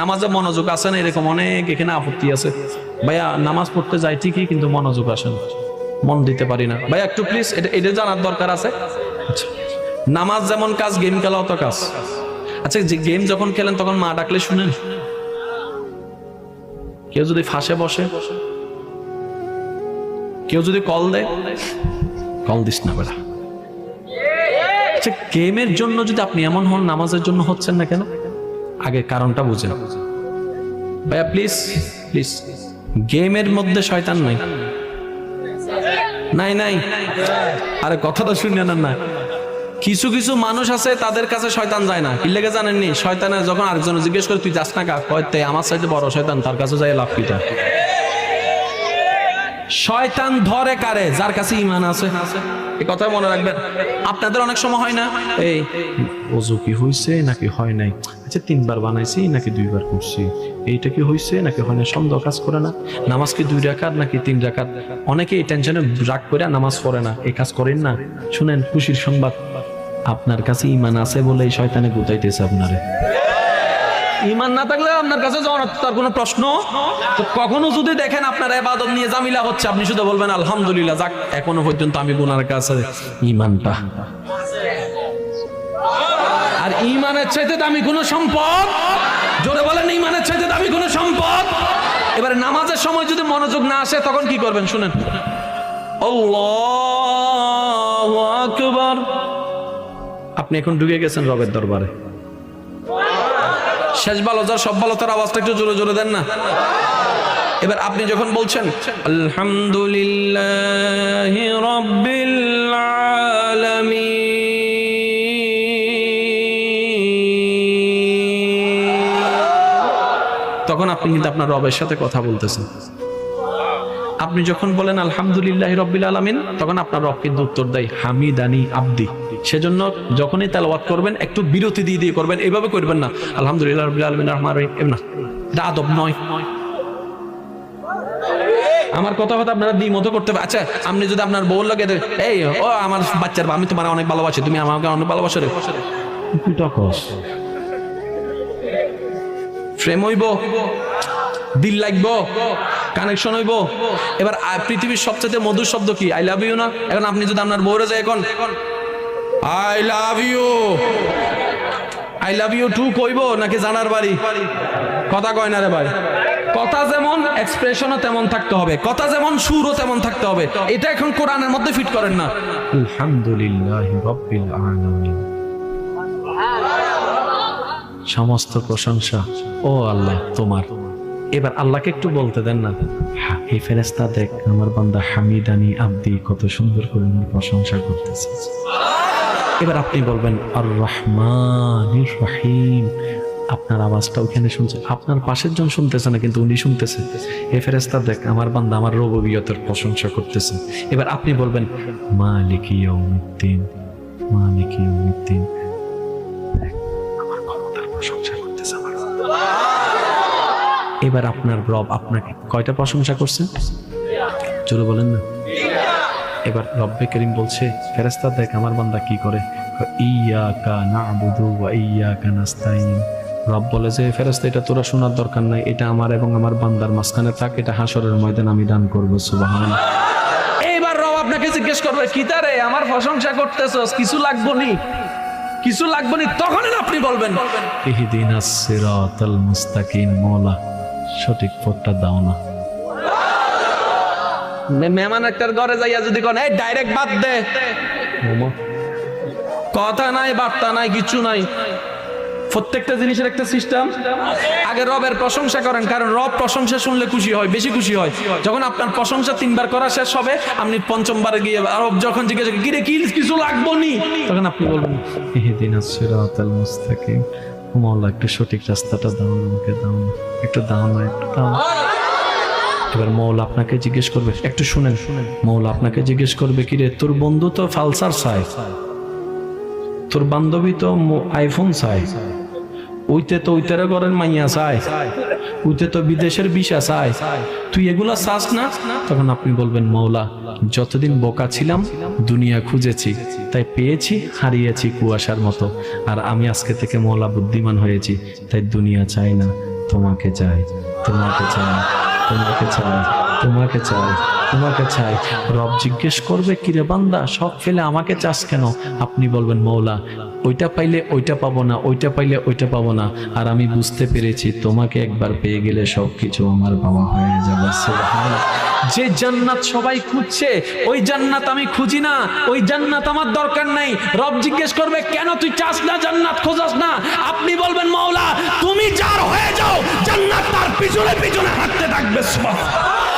নামাজে মনোযোগ আসে না? এরকম অনেক এখানে আপত্তি আছে। ভাইয়া, নামাজ পড়তে যাই ঠিকই, কিন্তু মনোযোগ আসে না। মন দিতে পারি না। ভাইয়া, একটু প্লিজ এটা এটা জানার দরকার আছে? আচ্ছা। নামাজ যেমন কাজ গেম খেলাও তো কাজ। আচ্ছা যে গেম যখন খেলেন, তখন মা ডাকলে শুনেন? কেউ যদি ফাঁসে বসে? কেউ যদি কল দেয়? কল দিস না বেড়া আচ্ছা গেমের জন্য যদি আপনি এমন হন, নামাজের জন্য হচ্ছেন না কেন? আগে কারণটা বুঝেন। ভাইয়া প্লিজ প্লিজ গেমের মধ্যে শয়তান নাই। নাই নাই। আরে কথা তো শুনে না না। কিছু কিছু মানুষ আছে, তাদের কাছে শয়তান যায় না। কি লেগে জানেননি? শয়তানের যখন আরেকজন জিজ্ঞেস করে, তুই যাস না কা? কয়তে আমার সাইতে বড় শয়তান, তার কাছে যায় লাভ কিটা শয়তান ধরে কারে? যার কাছে ইমান আছে। এই কথা মনে রাখবেন। আপনাদের অনেক সময় হয় না? এই ওজু কি হয়েছে নাকি হয় নাই? আচ্ছা তিনবার বানাইছি, নাকি দুইবার করছি। এইটা কি হয়েছে নাকি হয় না সন্দেহ কাজ করে না? নামাজ কি দুই রাকাত, নাকি তিন রাকাত? অনেকে এই টেনশনে রাগ করে নামাজ পড়ে না। এই কাজ করেন না। শুনেন, খুশির সংবাদ। আপনার কাছে ইমান আছে বলে এই শয়তানে গুতাইতেছে আপনারে। ইমান না থাকলে আপনার কাছে তার কোনো প্রশ্ন? কখনো যদি দেখেন আপনার এবাদত নিয়ে জামিলা হচ্ছে, আপনি শুধু বলবেন, আলহামদুলিল্লাহ, যাক, এখনও পর্যন্ত আমি গুনার কাছে ইমানটা আর ইমানের চাইতে দামি কোনো সম্পদ? জোরে বলেন ইমানের চাইতে দামি কোনো সম্পদ? এবারে নামাজের সময় যদি মনোযোগ না আসে, তখন কি করবেন? শুনেন। আকবার। আপনি এখন ঢুকে গেছেন রবের দরবারে। শেষ ভালো যার, সব ভালো, তার আওয়াজটা একটু জোরে জোরে দেন না। এবার আপনি যখন বলছেন, আলহামদুলিল্লাহ তখন আপনি কিন্তু আপনার রবের সাথে কথা বলতেছেন। আপনি যখন বলেন আলহামদুলিল্লাহ রব্বিল আলামিন তখন আপনার রব কিন্তু উত্তর দেয় হামিদানি আব্দি। সেজন্য যখনই তেলাওয়াত করবেন একটু বিরতি দিয়ে দিয়ে করবেন এইভাবে করবেন না। আলহামদুলিল্লাহ রব্বিল আলামিন রহমান রহিম না। এটা আদব নয়। আমার কথা কথা আপনারা দ্বি মতো করতে পারে আচ্ছা আপনি যদি আপনার বউ লাগে এই ও আমার বাচ্চার আমি তোমার অনেক ভালোবাসি তুমি আমাকে অনেক ভালোবাসো রে। ফ্রেম হইব দিল লাগবো। কানেকশন হইব। এবার পৃথিবীর সবচেয়ে মধুর শব্দ কি? আই লাভ ইউ না? এখন আপনি যদি আপনার বউরে যায় এখন? I love you I love you too কইব নাকি জানার বাড়ি? কথা কয় না রে ভাই। কথা যেমন এক্সপ্রেশনও তেমন থাকতে হবে। কথা যেমন সুরও তেমন থাকতে হবে। এটা এখন কোরআনের মধ্যে ফিট করেন না। আলহামদুলিল্লাহ রব্বিল আলামিন। সমস্ত প্রশংসা, ও আল্লাহ তোমার। এবার আল্লাহকে একটু বলতে দেন না। এই ফেরেস্তা দেখ আমার বান্দা হামিদানি আব্দি কত সুন্দর করে আমার প্রশংসা করতেছে। এবার আপনি বলবেন আর রহমান রহিম। আপনার আওয়াজটা ওখানে শুনছে। আপনার পাশের জন শুনতেছে না কিন্তু উনি শুনতেছে। এ ফেরেস্তা দেখ আমার বান্দা আমার রববিয়তের প্রশংসা করতেছে। এবার আপনি বলবেন মালিক ইয়াউমিদ্দিন মালিক ইয়াউমিদ্দিন। দেখ, আমার ক্ষমতার প্রশংসা। এবার আপনার রব আপনাকে কয়টা প্রশংসা করছে? চলো বলেন না। এবার রব্বে করিম বলছে ফেরেস্তা দেখ আমার বান্দা কি করে? ইয়াকা নাবুদু ওয়া ইয়াকা নাস্তাইন রব বলে যে ফেরেস্তা এটা তোরা শোনার দরকার নাই। এটা আমার এবং আমার বান্দার মাঝখানে থাক এটা হাসরের ময়দান আমি দান করব সুবহান এইবার রব আপনাকে জিজ্ঞেস করবে কি তারে আমার প্রশংসা করতেছস কিছু লাগবো নি? কিছু লাগবো নি? তখন আপনি বলবেন। ইহদিনাস সিরাতাল মুস্তাকিম মওলা সঠিক পথটা দাও না। মেহমান একটার ঘরে যাইয়া যদি কোন এই ডাইরেক্ট বাদ দে। কথা নাই বার্তা নাই কিছু নাই। প্রত্যেকটা জিনিসের একটা সিস্টেম আগে রবের প্রশংসা করেন কারণ রব প্রশংসা শুনলে খুশি হয় বেশি খুশি হয়। যখন আপনার প্রশংসা তিনবার করা শেষ হবে আপনি পঞ্চমবারে গিয়ে রব যখন জিজ্ঞেস কিরে কি কিছু লাগবো নি? তখন আপনি বলবেন ইহদিন সিরাতাল মুস্তাকিম। মৌলা একটু সঠিক রাস্তাটা দাও, আমাকে দাও। একটু দাও না, একটু দাও এবার মৌল আপনাকে জিজ্ঞেস করবে, একটু শুনেন শুনেন। মৌল আপনাকে জিজ্ঞেস করবে, কি রে, তোর বন্ধু তো ফালসার চায় তোর বান্ধবী তো আইফোন চায় ওইতে তো ওইতারে করেন মাইয়া চায়। ওইতে তো বিদেশের বিষা চায়। তুই এগুলা চাস না? তখন আপনি বলবেন মৌলা যতদিন বোকা ছিলাম, দুনিয়া খুঁজেছি। তাই পেয়েছি, হারিয়েছি কুয়াশার মতো। আর আমি আজকে থেকে মৌলা বুদ্ধিমান হয়েছি। তাই দুনিয়া চাই না, তোমাকে চাই তোমাকে চাই তোমাকে চাই। তোমাকে চাই তোমাকে চাই। রব জিজ্ঞেস করবে, কিরে বান্দা, সব ফেলে আমাকে চাস কেন? আপনি বলবেন, মৌলা, ওইটা পাইলে ওইটা পাবো না, ওইটা পাইলে ওইটা পাবো না। আর আমি বুঝতে পেরেছি, তোমাকে একবার পেয়ে গেলে সবকিছু আমার বাবা হয়ে যাবে। যে জান্নাত সবাই খুঁজছে, ওই জান্নাত আমি খুঁজি না, ওই জান্নাত আমার দরকার নাই। রব জিজ্ঞেস করবে, কেন তুই চাস না জান্নাত, খোঁজাস না? আপনি বলবেন মাওলা তুমি যার হয়ে যাও, জান্নাত তার পিছনে পিছনে হাঁটতে থাকবে, সুবহানাল্লাহ।